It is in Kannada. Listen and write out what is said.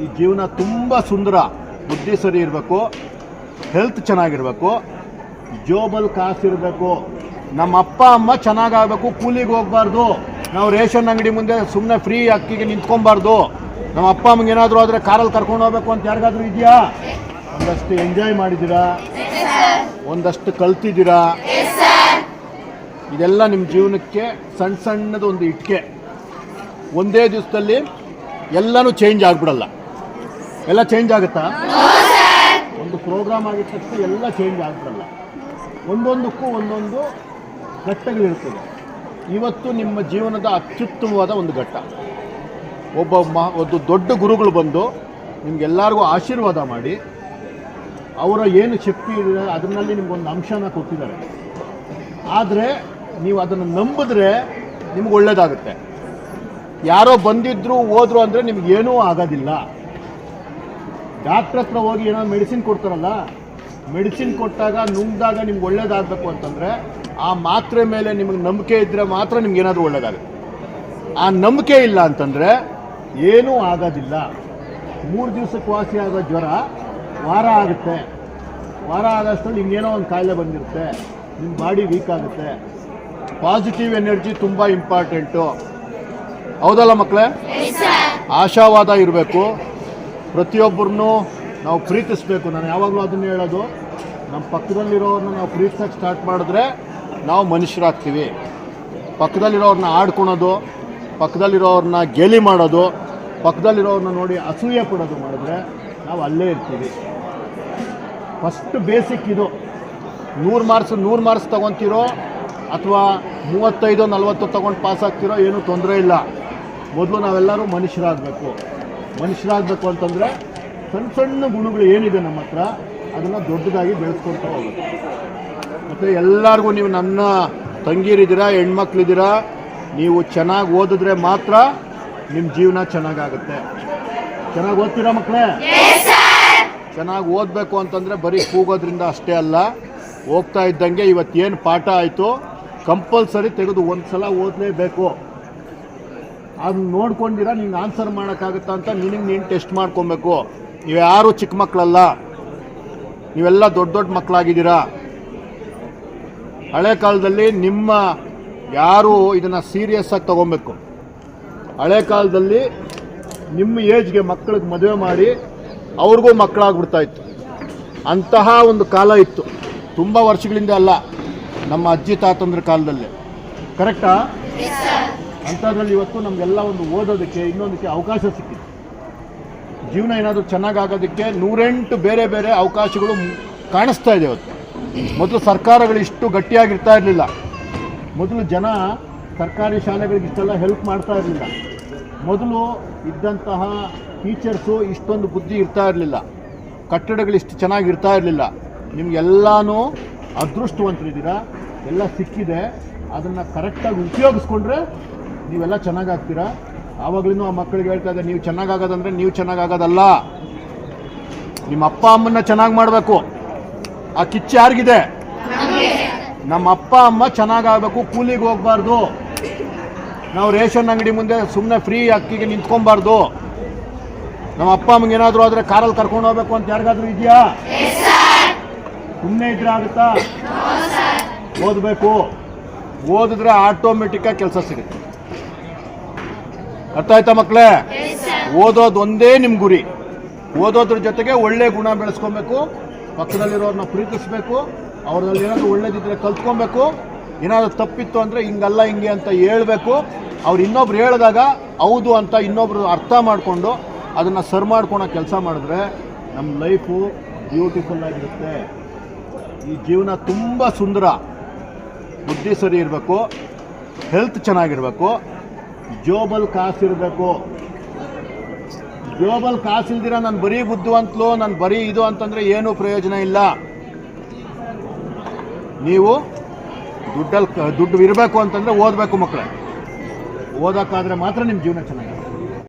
ಈ ಜೀವನ ತುಂಬ ಸುಂದರ ಬುದ್ಧಿ ಸರಿ ಇರಬೇಕು ಹೆಲ್ತ್ ಚೆನ್ನಾಗಿರಬೇಕು, ಜೋಬಲ್ ಕಾಸಿರಬೇಕು ನಮ್ಮ ಅಪ್ಪ, ಅಮ್ಮ ಚೆನ್ನಾಗಾಗಬೇಕು, ಕೂಲಿಗೆ ಹೋಗ್ಬಾರ್ದು, ನಾವು ರೇಷನ್ ಅಂಗಡಿ ಮುಂದೆ ಸುಮ್ಮನೆ ಫ್ರೀ ಅಕ್ಕಿಗೆ ನಿಂತ್ಕೊಬಾರ್ದು, ನಮ್ಮ ಅಪ್ಪ ಅಮ್ಮಗೆ ಏನಾದರೂ ಆದರೆ ಕಾರಲ್ಲಿ ಕರ್ಕೊಂಡು ಹೋಗ್ಬೇಕು ಅಂತ ಯಾರಿಗಾದ್ರೂ ಇದೆಯಾ? ಒಂದಷ್ಟು ಎಂಜಾಯ್ ಮಾಡಿದ್ದೀರಾ? ಒಂದಷ್ಟು ಕಲ್ತಿದ್ದೀರಾ? ಇದೆಲ್ಲ ನಿಮ್ಮ ಜೀವನಕ್ಕೆ ಸಣ್ಣ ಸಣ್ಣದೊಂದು ಇಟ್ಕೆ. ಒಂದೇ ದಿವಸದಲ್ಲಿ ಎಲ್ಲನೂ ಚೇಂಜ್ ಆಗಿಬಿಡಲ್ಲ. ಎಲ್ಲ ಚೇಂಜ್ ಆಗುತ್ತಾ? ಒಂದು ಪ್ರೋಗ್ರಾಮ್ ಆಗಿದ ತಕ್ಷಣ ಎಲ್ಲ ಚೇಂಜ್ ಆಗ್ತಲ್ಲ ಒಂದೊಂದಕ್ಕೂ ಒಂದೊಂದು ಘಟ್ಟಗಳಿರ್ತದೆ ಇವತ್ತು ನಿಮ್ಮ ಜೀವನದ ಅತ್ಯುತ್ತಮವಾದ ಒಂದು ಘಟ್ಟ. ಒಬ್ಬ ಮ ಒಂದು ದೊಡ್ಡ ಗುರುಗಳು ಬಂದು ನಿಮ್ಗೆಲ್ಲರಿಗೂ ಆಶೀರ್ವಾದ ಮಾಡಿ, ಅವರ ಏನು ಶಕ್ತಿ ಇದೆ ಅದರಲ್ಲಿ ನಿಮ್ಗೊಂದು ಅಂಶನ ಕೊಟ್ಟಿದ್ದಾರೆ. ಆದರೆ ನೀವು ಅದನ್ನು ನಂಬಿದ್ರೆ ನಿಮ್ಗೆ ಒಳ್ಳೆಯದಾಗುತ್ತೆ ಯಾರೋ ಬಂದಿದ್ರು, ಹೋದ್ರು ಅಂದರೆ ನಿಮಗೇನೂ ಆಗೋದಿಲ್ಲ. ಡಾಕ್ಟ್ರ್ ಹತ್ರ ಹೋಗಿ ಏನೋ ಮೆಡಿಸಿನ್ ಕೊಡ್ತಾರಲ್ಲ ಮೆಡಿಸಿನ್ ಕೊಟ್ಟಾಗ ನುಂಗ್ದಾಗ ನಿಮ್ಗೆ ಒಳ್ಳೇದಾಗಬೇಕು ಅಂತಂದರೆ ಆ ಮಾತ್ರೆ ಮೇಲೆ ನಿಮಗೆ ನಂಬಿಕೆ ಇದ್ದರೆ ಮಾತ್ರ ನಿಮ್ಗೆ ಏನಾದರೂ ಒಳ್ಳೇದಾಗುತ್ತೆ. ಆ ನಂಬಿಕೆ ಇಲ್ಲ ಅಂತಂದರೆ ಏನೂ ಆಗೋದಿಲ್ಲ. ಮೂರು ದಿವಸಕ್ಕೆ ವಾಸಿ ಆಗೋ ಜ್ವರ ವಾರ ಆಗುತ್ತೆ. ವಾರ ಆಗೋಷ್ಟರಲ್ಲಿ ಇನ್ನೇನೋ ಒಂದು ಕಾಯಿಲೆ ಬಂದಿರುತ್ತೆ. ನಿಮ್ಮ ಬಾಡಿ ವೀಕ್ ಆಗುತ್ತೆ. ಪಾಸಿಟಿವ್ ಎನರ್ಜಿ ತುಂಬ ಇಂಪಾರ್ಟೆಂಟು ಹೌದಲ್ಲ ಮಕ್ಕಳೇ ಆಶಾವಾದ ಇರಬೇಕು. ಪ್ರತಿಯೊಬ್ಬರನ್ನು ನಾವು ಪ್ರೀತಿಸಬೇಕು. ನಾನು ಯಾವಾಗಲೂ ಅದನ್ನು ಹೇಳೋದು. ನಮ್ಮ ಪಕ್ಕದಲ್ಲಿರೋರನ್ನ ನಾವು ಪ್ರೀತಿಸೋಕ್ಕೆ ಸ್ಟಾರ್ಟ್ ಮಾಡಿದ್ರೆ ನಾವು ಮನುಷ್ಯರಾಗ್ತೀವಿ. ಪಕ್ಕದಲ್ಲಿರೋರನ್ನ ಆಡ್ಕೊಳೋದು ಪಕ್ಕದಲ್ಲಿರೋರನ್ನ ಗೇಲಿ ಮಾಡೋದು ಪಕ್ಕದಲ್ಲಿರೋರನ್ನ ನೋಡಿ ಅಸೂಯೆ ಪಡೋದು ಮಾಡಿದ್ರೆ ನಾವು ಅಲ್ಲೇ ಇರ್ತೀವಿ. ಫಸ್ಟ್ ಬೇಸಿಕ್ ಇದು. ನೂರು ಮಾರ್ಕ್ಸ್ ನೂರು ಮಾರ್ಕ್ಸ್ ತೊಗೊತಿರೋ ಅಥವಾ ಮೂವತ್ತೈದು, ನಲ್ವತ್ತು ತೊಗೊಂಡು ಪಾಸ್ ಆಗ್ತಿರೋ ಏನೂ ತೊಂದರೆ ಇಲ್ಲ. ಮೊದಲು ನಾವೆಲ್ಲರೂ ಮನುಷ್ಯರಾಗಬೇಕು. ಮನುಷ್ಯರಾಗಬೇಕು ಅಂತಂದರೆ ಸಣ್ಣ ಸಣ್ಣ ಗುಣಗಳು ಏನಿದೆ ನಮ್ಮ ಹತ್ರ ಅದನ್ನು ದೊಡ್ಡದಾಗಿ ಬೆಳೆಸ್ಕೊಳ್ತಾ ಹೋಗುತ್ತೆ ಮತ್ತು ಎಲ್ಲರಿಗೂ ನೀವು ನನ್ನ ತಂಗೀರಿದ್ದೀರಾ ಹೆಣ್ಮಕ್ಳಿದ್ದೀರಾ ನೀವು ಚೆನ್ನಾಗಿ ಓದಿದ್ರೆ ಮಾತ್ರ ನಿಮ್ಮ ಜೀವನ ಚೆನ್ನಾಗಾಗುತ್ತೆ. ಚೆನ್ನಾಗಿ ಓದ್ತೀರಾ ಮಕ್ಕಳೇ? ಚೆನ್ನಾಗಿ ಓದಬೇಕು ಅಂತಂದರೆ ಬರೀ ಕೂಗೋದ್ರಿಂದ ಅಷ್ಟೇ ಅಲ್ಲ ಹೋಗ್ತಾ ಇದ್ದಂಗೆ ಇವತ್ತೇನು ಪಾಠ ಆಯಿತು ಕಂಪಲ್ಸರಿ ತೆಗೆದು ಒಂದು ಸಲ ಓದಲೇಬೇಕು. ಅದನ್ನ ನೋಡ್ಕೊಂಡಿರ ನೀನು ಆನ್ಸರ್ ಮಾಡೋಕ್ಕಾಗುತ್ತಾ ಅಂತ ನಿನಗೆ ನೀನು ಟೆಸ್ಟ್ ಮಾಡ್ಕೊಬೇಕು. ನೀವು ಯಾರೂ ಚಿಕ್ಕ ಮಕ್ಕಳಲ್ಲ ನೀವೆಲ್ಲ ದೊಡ್ಡ ದೊಡ್ಡ ಮಕ್ಕಳಾಗಿದ್ದೀರಾ ಹಳೆ ಕಾಲದಲ್ಲಿ ನಿಮ್ಮ ಯಾರು ಇದನ್ನು ಸೀರಿಯಸ್ ಆಗಿ ತಗೊಬೇಕು? ಹಳೆ ಕಾಲದಲ್ಲಿ ನಿಮ್ಮ ಏಜ್ಗೆ ಮಕ್ಕಳಿಗೆ ಮದುವೆ ಮಾಡಿ ಅವ್ರಿಗೂ ಮಕ್ಕಳಾಗ್ಬಿಡ್ತಾ ಇತ್ತು ಅಂತಹ ಒಂದು ಕಾಲ ಇತ್ತು. ತುಂಬ ವರ್ಷಗಳಿಂದ ಅಲ್ಲ, ನಮ್ಮ ಅಜ್ಜಿ, ತಾತಂದ್ರ ಕಾಲದಲ್ಲಿ. ಕರೆಕ್ಟಾ ಅಂಥದ್ರಲ್ಲಿ ಇವತ್ತು ನಮಗೆಲ್ಲ ಒಂದು ಓದೋದಕ್ಕೆ ಇನ್ನೊಂದಕ್ಕೆ ಅವಕಾಶ ಸಿಕ್ಕಿದೆ. ಜೀವನ ಏನಾದರೂ ಚೆನ್ನಾಗಾಗೋದಕ್ಕೆ ನೂರೆಂಟು ಬೇರೆ ಬೇರೆ ಅವಕಾಶಗಳು ಕಾಣಿಸ್ತಾ ಇದೆ ಇವತ್ತು. ಮೊದಲು ಸರ್ಕಾರಗಳು ಇಷ್ಟು ಗಟ್ಟಿಯಾಗಿರ್ತಾ ಇರಲಿಲ್ಲ. ಮೊದಲು ಜನ ಸರ್ಕಾರಿ ಶಾಲೆಗಳಿಗೆ ಇಷ್ಟೆಲ್ಲ ಹೆಲ್ಪ್ ಮಾಡ್ತಾ ಇರಲಿಲ್ಲ. ಮೊದಲು ಇದ್ದಂತಹ ಟೀಚರ್ಸು ಇಷ್ಟೊಂದು ಬುದ್ಧಿ ಇರ್ತಾ ಇರಲಿಲ್ಲ. ಕಟ್ಟಡಗಳು ಇಷ್ಟು ಚೆನ್ನಾಗಿರ್ತಾ ಇರಲಿಲ್ಲ. ನಿಮಗೆಲ್ಲನೂ ಅದೃಷ್ಟವಂತರಿದ್ದೀರಾ? ಎಲ್ಲ ಸಿಕ್ಕಿದೆ. ಅದನ್ನು ಕರೆಕ್ಟಾಗಿ ಉಪಯೋಗಿಸ್ಕೊಂಡ್ರೆ ನೀವೆಲ್ಲ ಚೆನ್ನಾಗಾಗ್ತೀರಾ? ಆವಾಗಲೂ ಆ ಮಕ್ಕಳಿಗೆ ಹೇಳ್ತಾ ಇದ್ದೆ, ನೀವು ಚೆನ್ನಾಗಾಗೋದಂದ್ರೆ ನೀವು ಚೆನ್ನಾಗಾಗೋದಲ್ಲ. ನಿಮ್ಮ ಅಪ್ಪ ಅಮ್ಮನ್ನ ಚೆನ್ನಾಗಿ ಮಾಡಬೇಕು. ಆ ಕಿಚ್ಚು ಯಾರಿಗಿದೆ? ನಮ್ಮ ಅಪ್ಪ ಅಮ್ಮ ಚೆನ್ನಾಗಾಗಬೇಕು, ಕೂಲಿಗೆ ಹೋಗ್ಬಾರ್ದು. ನಾವು ರೇಷನ್ ಅಂಗಡಿ ಮುಂದೆ ಸುಮ್ಮನೆ ಫ್ರೀ ಅಕ್ಕಿಗೆ ನಿಂತ್ಕೊಬಾರ್ದು ನಮ್ಮ ಅಪ್ಪ ಅಮ್ಮಗೆ ಏನಾದರೂ ಆದರೆ ಕಾರಲ್ಲಿ ಕರ್ಕೊಂಡು ಹೋಗ್ಬೇಕು ಅಂತ ಯಾರಿಗಾದ್ರೂ ಇದೆಯಾ? ಸುಮ್ಮನೆ ಇದ್ರೆ ಆಗುತ್ತಾ? ಓದಬೇಕು. ಓದಿದ್ರೆ ಆಟೋಮೆಟಿಕ್ಕಾಗಿ ಕೆಲಸ ಸಿಗುತ್ತೆ. ಅರ್ಥ ಆಯ್ತಾ ಮಕ್ಕಳೇ ಓದೋದು ಒಂದೇ ನಿಮ್ಮ ಗುರಿ. ಓದೋದ್ರ ಜೊತೆಗೆ ಒಳ್ಳೆ ಗುಣ ಬೆಳೆಸ್ಕೊಬೇಕು. ಪಕ್ಕದಲ್ಲಿರೋರನ್ನ ಪ್ರೀತಿಸ್ಬೇಕು. ಅವ್ರಲ್ಲಿ ಏನಾದರೂ ಒಳ್ಳೇದಿದ್ರೆ ಕಲ್ತ್ಕೊಬೇಕು. ಏನಾದರೂ ತಪ್ಪಿತ್ತು ಅಂದರೆ ಹಿಂಗಲ್ಲ ಹಿಂಗೆ ಅಂತ ಹೇಳಬೇಕು. ಅವ್ರು ಇನ್ನೊಬ್ರು ಹೇಳಿದಾಗ ಹೌದು ಅಂತ ಇನ್ನೊಬ್ರು ಅರ್ಥ ಮಾಡಿಕೊಂಡು ಅದನ್ನು ಸರ್ ಮಾಡ್ಕೊಳೋ ಕೆಲಸ ಮಾಡಿದ್ರೆ ನಮ್ಮ ಲೈಫು ಬ್ಯೂಟಿಫುಲ್ ಆಗಿರುತ್ತೆ. ಈ ಜೀವನ ತುಂಬ ಸುಂದರ. ಬುದ್ಧಿ ಸರಿ ಇರಬೇಕು. ಹೆಲ್ತ್ ಚೆನ್ನಾಗಿರಬೇಕು. ಜೋಬಲ್ ಕಾಸಿರಬೇಕು ಜೋಬಲ್ ಕಾಸಿಲ್ದಿರ ನಾನು ಬರೀ ಬುದ್ಧಿವಂತಲು ನಾನು ಬರೀ ಇದು ಅಂತಂದರೆ ಏನೂ ಪ್ರಯೋಜನ ಇಲ್ಲ. ನೀವು ದುಡ್ಡಲ್ಲಿ ದುಡ್ಡು ಇರಬೇಕು ಅಂತಂದರೆ ಓದಬೇಕು ಮಕ್ಕಳೇ ಓದೋಕ್ಕಾದರೆ ಮಾತ್ರ ನಿಮ್ಮ ಜೀವನ ಚೆನ್ನಾಗಿ